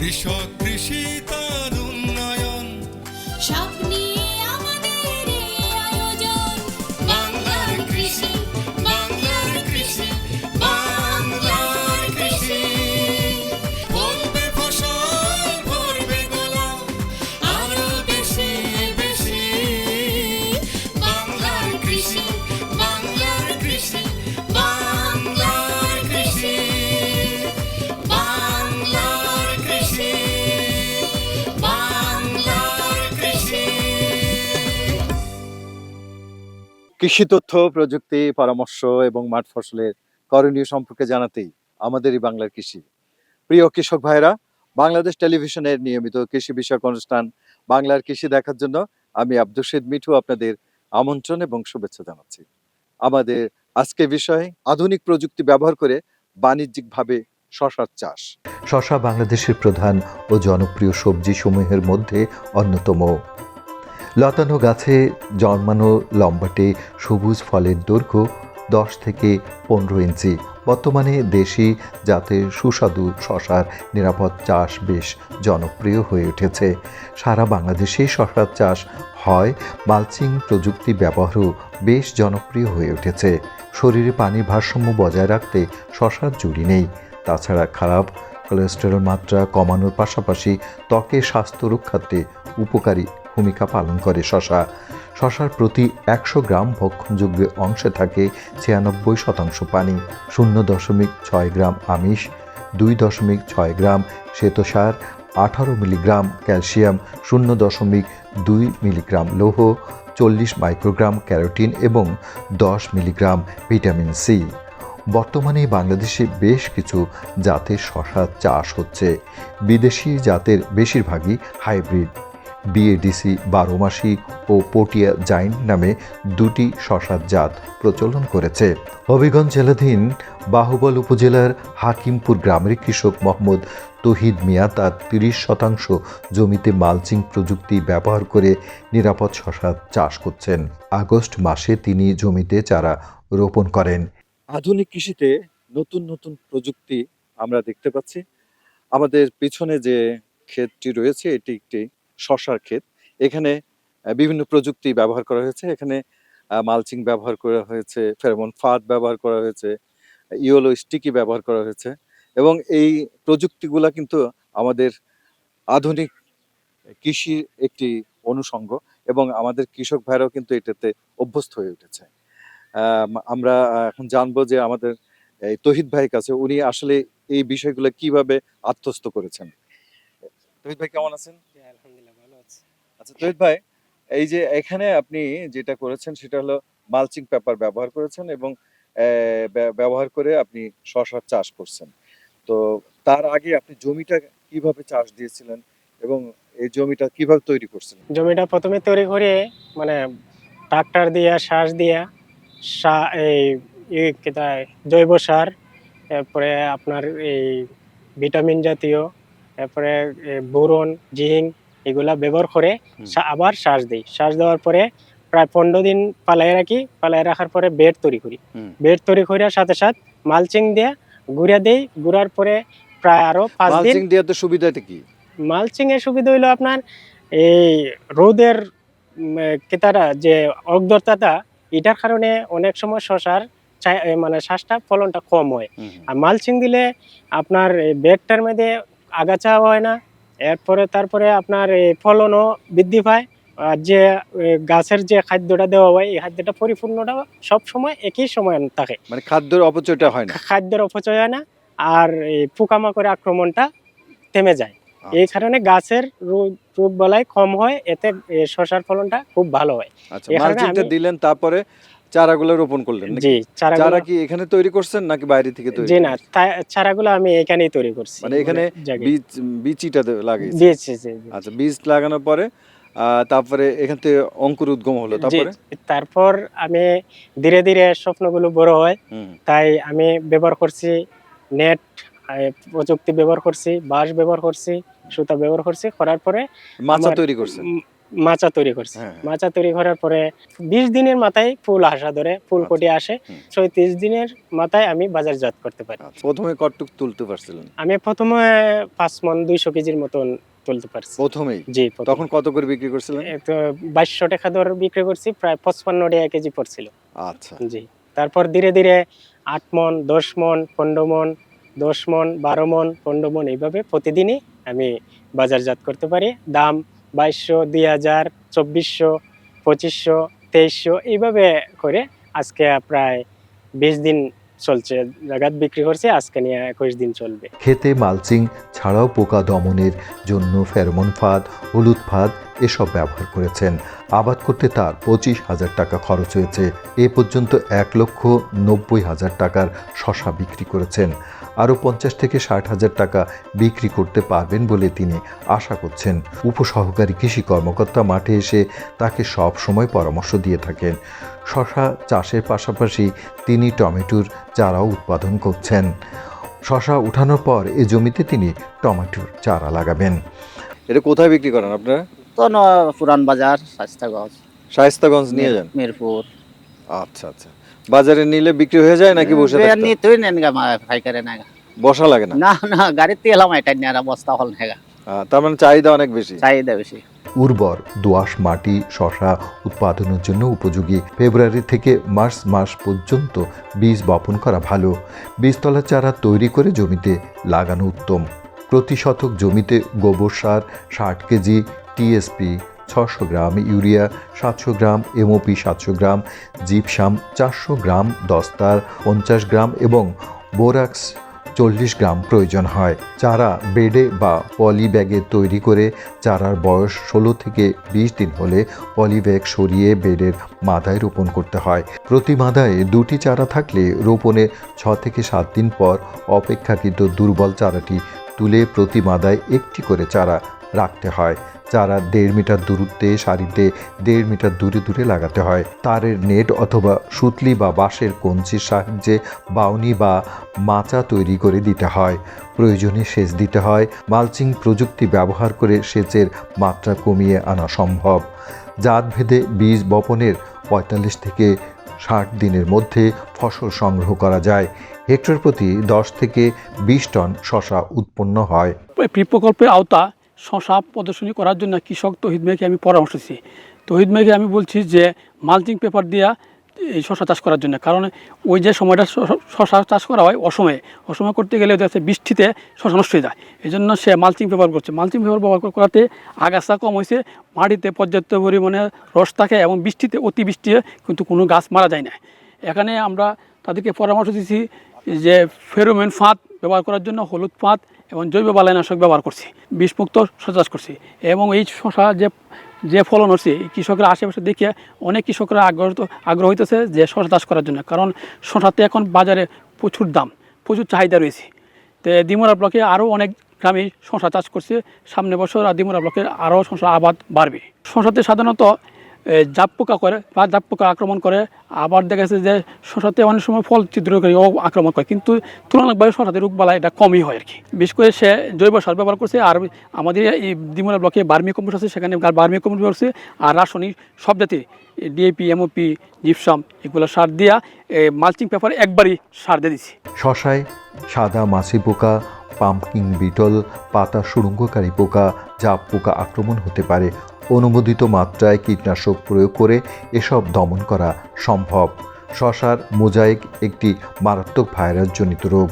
কৃষক কৃষি তার কৃষি তথ্য, প্রযুক্তি, পরামর্শ এবং মাঠ ফসলের করণীয় সম্পর্কে জানাতেই আমাদের এই বাংলার কৃষি। প্রিয় কৃষক ভাইরা বাংলাদেশ টেলিভিশনের নিয়মিত কৃষি বিষয়ক অনুষ্ঠান বাংলার কৃষি দেখার জন্য আমি আব্দুল শহীদ মিঠু আপনাদের আমন্ত্রণ এবং শুভেচ্ছা জানাচ্ছি। আমাদের আজকে বিষয় আধুনিক প্রযুক্তি ব্যবহার করে বাণিজ্যিকভাবে শশার চাষ। শশা বাংলাদেশের প্রধান ও জনপ্রিয় সবজি সমূহের মধ্যে অন্যতম। লতানো গাছে জন্মানো লম্বাটে সবুজ ফলের দৈর্ঘ্য দশ থেকে পনেরো ইঞ্চি। বর্তমানে দেশি জাতের সুস্বাদু শশার নিরাপদ চাষ বেশ জনপ্রিয় হয়ে উঠেছে। সারা বাংলাদেশে শশার চাষ হয়, মালচিং প্রযুক্তি ব্যবহারও বেশ জনপ্রিয় হয়ে উঠেছে। শরীরে পানির ভারসাম্য বজায় রাখতে শশার জুড়ি নেই। তাছাড়া খারাপ কোলেস্টেরল মাত্রা কমানোর পাশাপাশি ত্বকের স্বাস্থ্য রক্ষাতে উপকারী ভূমিকা পালন করে শশা। শশার প্রতি একশো গ্রাম ভক্ষণযোগ্য অংশে থাকে ছিয়ানব্বই শতাংশ পানি, শূন্য দশমিক ছয় গ্রাম আমিষ, দুই দশমিক ছয় গ্রাম শ্বেতসার, আঠারো মিলিগ্রাম ক্যালসিয়াম, শূন্য দশমিক দুই মিলিগ্রাম লৌহ, চল্লিশ মাইক্রোগ্রাম ক্যারোটিন এবং দশ মিলিগ্রাম ভিটামিন সি। বর্তমানে বাংলাদেশে বেশ কিছু জাতের শশা চাষ হচ্ছে। বিদেশি জাতের বেশিরভাগই হাইব্রিড। বিএডিসি বারোমাসি ও পটিয়া জাইন্ট নামে দুটি শশার জাত প্রচলন করেছে। হবিগঞ্জ জেলাধীন বাহুবল উপজেলার হাকিমপুর গ্রামের কৃষক মোহাম্মদ তহিদ মিয়া তার তিরিশ শতাংশ জমিতে মালচিং প্রযুক্তি ব্যবহার করে নিরাপদ শশা চাষ করছেন। আগস্ট মাসে তিনি জমিতে চারা রোপণ করেন। আধুনিক কৃষিতে নতুন নতুন প্রযুক্তি আমরা দেখতে পাচ্ছি। আমাদের পিছনে যে ক্ষেতটি রয়েছে, এটি একটি শশার ক্ষেত। এখানে বিভিন্ন প্রযুক্তি ব্যবহার করা হয়েছে। এখানে মালচিং ব্যবহার করা হয়েছে, ফেরমন ফাঁদ ব্যবহার করা হয়েছে ইওলো স্টিকি ব্যবহার করা হয়েছে এবং এই প্রযুক্তিগুলা কিন্তু আমাদের আধুনিক কৃষির একটি অনুষঙ্গ এবং আমাদের কৃষক ভাইরাও কিন্তু এটাতে অভ্যস্ত হয়ে উঠেছে। আমরা এখন জানব যে আমাদের, এই তহিদ ভাইয়ের কাছে উনি আসলে এই বিষয়গুলো কীভাবে আত্মস্থ করেছেন। তহিদ ভাই কেমন আছেন? আলহামদুলিল্লাহ। আচ্ছা তহিদ ভাই, এই যে এখানে আপনি যেটা করেছেন সেটা হলো মালচিং পেপার ব্যবহার করেছেন এবং ব্যবহার করে আপনি শশার চাষ করছেন। তো তার আগে আপনি জমিটা কীভাবে চাষ দিয়েছিলেন এবং এই জমিটা কীভাবে তৈরি করছিলেন জমিটা প্রথমে তৈরি করে মানে ট্রাক্টর দিয়া, সার দিয়া এই জৈব সার, এরপরে আপনার এই ভিটামিন জাতীয়, এরপরে বোরন, জিঙ্ক এগুলা ব্যবহার করে আবার শ্বাস দিই। শ্বাস দেওয়ার পরে প্রায় পনেরো দিন পালাই রাখি পালাই রাখার পরে বেড তৈরি করি। বেড তৈরি করার সাথে সাথে মালচিং দিয়ে গুঁড়া দেই গুঁড়ার পরে প্রায় আরও পাঁচ দিন মালচিং দেওয়াতে সুবিধাটা কি? মালচিং এর সুবিধা হইল আপনার এই রোদের কেতারা যে অগ্রতাটা এটার কারণে অনেক সময় শশার মানে শ্বাসটা ফলনটা কম হয়। আর মালচিং দিলে আপনার এই বেডটার মধ্যে আগাছা হয় না এরপরে তারপরে আপনার এই ফলনও বৃদ্ধি পায়। আর যে গাছের যে খাদ্যটা দেওয়া হয় এই খাদ্যটা পরিপূর্ণটা সব সময় একই সময় থাকে। মানে খাদ্যের অপচয়টা হয় না? খাদ্যের অপচয় হয় না আর এই পোকামাকড়ের আক্রমণটা থেমে যায়। আচ্ছা। এই কারণে গাছের রোগ বলাই কম হয় এতে এ, শসার ফলনটা খুব ভালো হয়। আচ্ছা দিলেন তারপরে চারাগুলো রোপণ করলেন জি চারা কি এখানে তৈরি করছেন নাকি বাইরে থেকে তৈরি জি না চারাগুলো আমি এখানেই তৈরি করছি। মানে এখানে বীজ বীজটা লাগিয়েছে জি। আচ্ছা বীজ লাগানোর পরে তারপরে এখান থেকে অঙ্কুর উদ্গম হলো তারপরে? তারপর আমি ধীরে ধীরে স্বপ্নগুলো বড় হয় তাই আমি ব্যবহার করছি নেট প্রযুক্তি ব্যবহার করছি বাঁশ ব্যবহার করছি সুতা ব্যবহার করছি করার পরে মাচা আমার- তৈরি করছেন? উম, মাচা তৈরি করছি। হ্যাঁ, হ্যাঁ। মাচা তৈরি করার পরে বিশ দিনের মাথায় ফুল আসা ধরে ফুল আচ্ছা। কটি আসে। হুম। ছয়ত্রিশ দিনের মাথায় আমি বাজারজাত করতে পারি। আচ্ছা, প্রথমে কটটুক তুলতে পারছিলেন? আমি প্রথমে পাঁচ মন দুইশো কেজির মতন তুলতে পারছি। প্রথমেই? জি তখন কত করে বিক্রি করছিলেন? তো বাইশশো টাকা দর বিক্রি করছি প্রায় পঁচপান্ন টাকা কেজি পড়ছিল। আচ্ছা। জি তারপর ধীরে ধীরে আট মন দশ মন পনেরো মন দশ মন বারো মন পনেরো মন এইভাবে প্রতিদিনই আমি বাজারজাত করতে পারি। দাম বাইশশো, দুই হাজার, চব্বিশশো, পঁচিশশো, তেইশশো, এইভাবে করে আজকে প্রায় বিশ দিন চলছে জায়গাত বিক্রি করছে, আজকে নিয়ে একুশ দিন চলবে। খেতে মালচিং ছাড়াও পোকা দমনের জন্য ফেরোমন ফাঁদ, হলুদ ফাঁদ এসব ব্যবহার করেছেন। আবাদ করতে তার পঁচিশ হাজার টাকা খরচ হয়েছে। এ পর্যন্ত এক লক্ষ নব্বই হাজার টাকার শশা বিক্রি করেছেন। আরও পঞ্চাশ থেকে ষাট হাজার টাকা বিক্রি করতে পারবেন বলে তিনি আশা করছেন। উপসহকারী কৃষি কর্মকর্তা মাঠে এসে তাকে সব সময় পরামর্শ দিয়ে থাকেন। শশা চাষের পাশাপাশি তিনি টমেটোর চারাও উৎপাদন করছেন। শশা উঠানোর পর এ জমিতে তিনি টমেটোর চারা লাগাবেন। এটা কোথায় বিক্রি করেন আপনারা? তো পুরান বাজার শাস্তাগঞ্জ শায়েস্তাগঞ্জ নিয়ে যান? মিরপুর। আচ্ছা আচ্ছা। বাজারে নিলে বিক্রি হয়ে যায় নাকি বসে থাকতে হয়? নি তুই নেন গা মা ফাইকারে না বসা লাগে না? না না গাড়িতে এলাম এটা নিয়ে আর বস্তা হল আহ, তার মানে চাহিদা অনেক বেশি? চাহিদা বেশি। উর্বর দোআঁশ মাটি শশা উৎপাদনের জন্য উপযোগী। ফেব্রুয়ারি থেকে মার্চ মাস পর্যন্ত বীজ বপন করা ভালো। বীজতলা চারা তৈরি করে জমিতে লাগানো উত্তম। প্রতি শতক জমিতে গোবর সার ষাট কেজি টিএসপি ছশো গ্রাম ইউরিয়া, সাতশো গ্রাম এমওপি, সাতশো গ্রাম জিপসাম, চারশো গ্রাম দস্তার, পঞ্চাশ গ্রাম এবং বোরাক্স চল্লিশ গ্রাম প্রয়োজন হয়। চারা বেডে বা পলি ব্যাগে তৈরি করে চারার বয়স ষোলো থেকে বিশ দিন হলে পলি ব্যাগ সরিয়ে বেডের মাদায় রোপণ করতে হয়। প্রতি মাদায় দুটি চারা থাকলে রোপণের ছ থেকে সাত দিন পর অপেক্ষাকৃত দুর্বল চারাটি তুলে প্রতি মাদায় একটি করে চারা রাখতে হয়। চারা দেড় মিটার দূরত্বে, সারিতে দেড় মিটার দূরে দূরে লাগাতে হয়। তারের নেট অথবা সুতলি বা বাঁশের কঞ্চির সাহায্যে বাউনি বা মাচা তৈরি করে দিতে হয়। প্রয়োজনে সেচ দিতে হয়। মালচিং প্রযুক্তি ব্যবহার করে সেচের মাত্রা কমিয়ে আনা সম্ভব। জাতভেদে বীজ বপনের পঁয়তাল্লিশ থেকে ষাট দিনের মধ্যে ফসল সংগ্রহ করা যায়। হেক্টর প্রতি দশ থেকে বিশ টন শশা উৎপন্ন হয়। প্রকল্পের আওতা শশা প্রদর্শনী করার জন্য কৃষক তহিদ মেয়েকে আমি পরামর্শ দিচ্ছি তহিদ মেয়েকে আমি বলছি যে, মালচিং পেপার দিয়া এই শশা চাষ করার জন্য। কারণ ওই যে সময়টা শশা চাষ করা হয় অসময়ে। অসময়ে করতে গেলে দেখা যাচ্ছে বৃষ্টিতে শশা নষ্ট হয়ে যায়। এই জন্য সে মালচিং পেপার করছে। মালচিং পেপার ব্যবহার করাতে আগাছা কম হয়েছে। মাটিতে পর্যাপ্ত পরিমাণে রস থাকে এবং বৃষ্টিতে অতি বৃষ্টিতে কিন্তু কোনো গাছ মারা যায় না। এখানে আমরা তাদেরকে পরামর্শ দিচ্ছি যে, ফেরোমেন ফাঁদ ব্যবহার করার জন্য হলুদ ফাঁদ এবং জৈব বালাইনাশক ব্যবহার করছি, বিষমুক্ত শশা চাষ করছি এবং এই শশা যে যে ফলন হচ্ছে কৃষকরা আশেপাশে দেখে অনেক কৃষকরা আগ্রহ আগ্রহ হইতেছে যে শশা চাষ করার জন্য। কারণ শশাতে এখন বাজারে প্রচুর দাম, প্রচুর চাহিদা রয়েছে। তো দিমুরা ব্লকে আরও অনেক গ্রামে শশা চাষ করছে। সামনে বছর আর দিমুরা ব্লকে আরও শশা আবাদ বাড়বে। শশাতে সাধারণত জাপ পোকা করে বা জাপ পোকা আক্রমণ করে। আবার দেখা যাচ্ছে যে শশাতে অনেক সময় ফল ছিদ্র করে ও আক্রমণ করে। কিন্তু তুলনামূলকভাবে শশাতে রোগ বালা এটা কমই হয় আর কি বিশেষ করে সে জৈব সার ব্যবহার করছে আর আমাদের এই দিমুরা ব্লকে বার্মি কম্পোস্ট আছে, সেখানে বার্মি কম্পোস্ট করছে। আর রাসায়নিক সব জাতির ডিএপি, এমওপি, জিপসাম, এগুলো সার দিয়া মালচিং পেপার একবারই সার দিয়ে দিচ্ছি শশায় সাদা মাছি পোকা, পাম্পকিং বিটল, পাতা সুড়ঙ্গকারী পোকা জাপ পোকা আক্রমণ হতে পারে। অনুমোদিত মাত্রায় কীটনাশক প্রয়োগ করে এসব দমন করা সম্ভব। শশার মোজাইক একটি মারাত্মক ভাইরাসজনিত রোগ।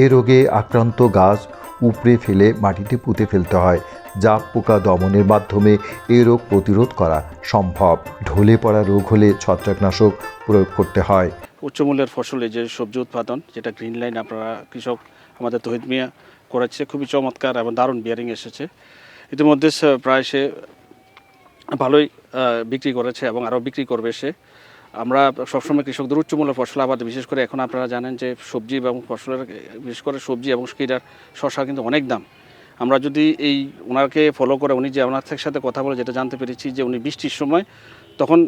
এই রোগে আক্রান্ত গাছ উপড়ে ফেলে মাটিতে পুঁতে ফেলতে হয় জাপ পোকা দমনের মাধ্যমে এই রোগ প্রতিরোধ করা সম্ভব। ঢলে পড়া রোগ হলে ছত্রাকনাশক প্রয়োগ করতে হয়। উচ্চমূল্যের ফসলে যে সবজি উৎপাদন, যেটা গ্রিন লাইন আপনারা কৃষক আমাদের তহিদ মিয়া করেছে, খুবই চমৎকার এবং দারুণ বিয়ারিং এসেছে। ইতিমধ্যে প্রায় সে ভালোই বিক্রি করেছে এবং আরও বিক্রি করবে সে। আমরা সবসময় কৃষকদের উচ্চমূল্য ফসল আবাদ, বিশেষ করে এখন আপনারা জানেন যে সবজি এবং ফসলের, বিশেষ করে সবজি এবং কীটার শশা কিন্তু অনেক দাম। আমরা যদি এই ওনাকে ফলো করে, উনি যে ওনার সাথে কথা বলে যেটা জানতে পেরেছি যে উনি বৃষ্টির সময় তখন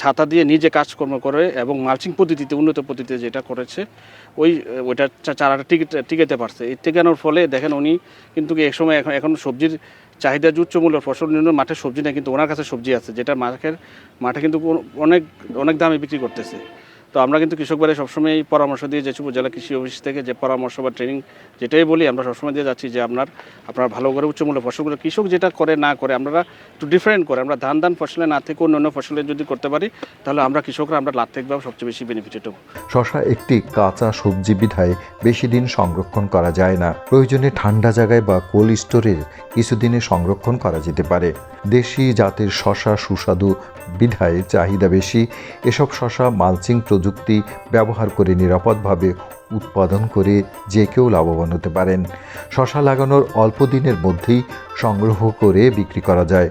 ছাতা দিয়ে নিজে কাজকর্ম করে এবং মালচিং পদ্ধতিতে, উন্নত পদ্ধতিতে যেটা করেছে, ওই ওইটা চারাটা টিকে, টিকাতে পারছে। এর টিকানোর ফলে দেখেন উনি কিন্তু এক সময় এখন এখন সবজির চাহিদা উচ্চ মূল্যের ফসল নির্ণয় মাঠে সবজি নেই কিন্তু ওনার কাছে সবজি আছে, যেটা মাঠের, মাঠে কিন্তু অনেক অনেক দামে বিক্রি করতেছে। তো আমরা কিন্তু কৃষক ভাইরা সবসময় এই পরামর্শ দিয়ে যাচ্ছি উপজেলা কৃষি অফিস থেকে যে পরামর্শ বা ট্রেনিং যেটাই বলি, আমরা সবসময় দিয়ে যাচ্ছি যে আপনার আপনার ভালো করে উচ্চমূল্য ফসলগুলো কৃষক যেটা করে না করে আমরা একটু ডিফারেন্ট করে, আমরা ধান ধান ফসলে না থেকে অন্য অন্য ফসলে যদি করতে পারি, তাহলে আমরা কৃষকরা আমরা লাভদায়কভাবে সবচেয়ে বেশি বেনিফিটেড হব। শশা একটি কাঁচা সবজি বিধায় বেশি দিন সংরক্ষণ করা যায় না। প্রয়োজনে ঠান্ডা জায়গায় বা কোল্ড স্টোরে কিছুদিনে সংরক্ষণ করা যেতে পারে। দেশি জাতের শশা সুস্বাদু বিধায় চাহিদা বেশি। এসব শশা মালচিং ব্যবহার করে নিরাপদভাবে উৎপাদন করে যে কেউ লাভবান হতে পারেন। শশা লাগানোর অল্প দিনের মধ্যেই সংগ্রহ করে বিক্রি করা যায়।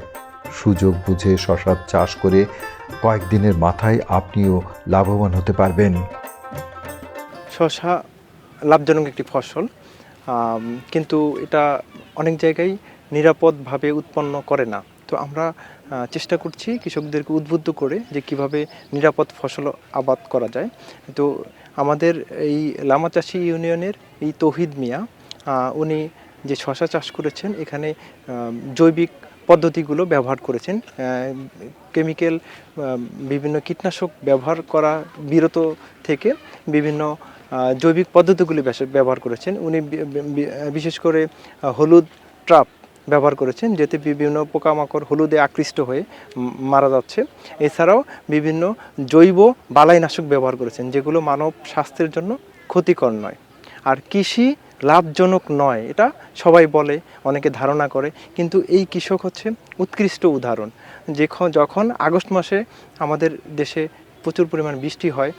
সুযোগ বুঝে শশার চাষ করে কয়েকদিনের মাথায় আপনিও লাভবান হতে পারবেন। শশা লাভজনক একটি ফসল। কিন্তু এটা অনেক জায়গায় নিরাপদভাবে উৎপন্ন করে না। তো আমরা চেষ্টা করছি কৃষকদেরকে উদ্বুদ্ধ করে যে কীভাবে নিরাপদ ফসল আবাদ করা যায়। তো আমাদের এই লামাচাষি ইউনিয়নের এই তৌহিদ মিয়া উনি যে শশা চাষ করেছেন, এখানে জৈবিক পদ্ধতিগুলো ব্যবহার করেছেন। কেমিক্যাল বিভিন্ন কীটনাশক ব্যবহার করা বিরত থেকে বিভিন্ন জৈবিক পদ্ধতিগুলি ব্যবহার করেছেন। উনি বিশেষ করে হলুদ ট্রাপ ব্যবহার করেছেন, যাতে বিভিন্ন পোকামাকড় হলুদে আকৃষ্ট হয়ে মারা যাচ্ছে। এছাড়াও বিভিন্ন জৈব বালাইনাশক ব্যবহার করেছেন, যেগুলো মানব স্বাস্থ্যের জন্য ক্ষতিকর নয়। আর কৃষি লাভজনক নয়, এটা সবাই বলে, অনেকে ধারণা করে, কিন্তু এই কৃষক হচ্ছে উৎকৃষ্ট উদাহরণ। যখন যখন আগস্ট মাসে আমাদের দেশে প্রচুর পরিমাণ বৃষ্টি হয়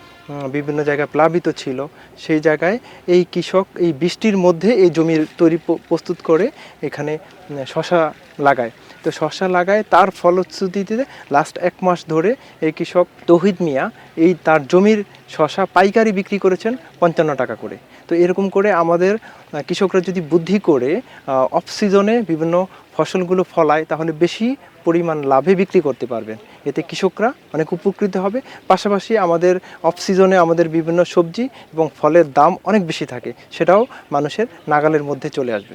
বিভিন্ন জায়গায় প্লাবিত ছিল। সেই জায়গায় এই কৃষক এই বৃষ্টির মধ্যে এই জমির তৈরি প্রস্তুত করে এখানে শশা লাগায়। তো শশা লাগায়, তার ফলশ্রুতিতে লাস্ট এক মাস ধরে এই কৃষক তহিদ মিয়া এই তার জমির শশা পাইকারি বিক্রি করেছেন পঞ্চান্ন টাকা করে। তো এরকম করে আমাদের কৃষকরা যদি বুদ্ধি করে অফ সিজনে বিভিন্ন ফসলগুলো ফলায়, তাহলে বেশি পরিমাণ লাভে বিক্রি করতে পারবেন। এতে কৃষকরা অনেক উপকৃত হবে। পাশাপাশি আমাদের অফ সিজনে আমাদের বিভিন্ন সবজি এবং ফলের দাম অনেক বেশি থাকে। সেটাও মানুষের নাগালের মধ্যে চলে আসবে।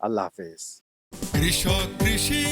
আল্লাহ হাফেজ। কৃষক কৃষি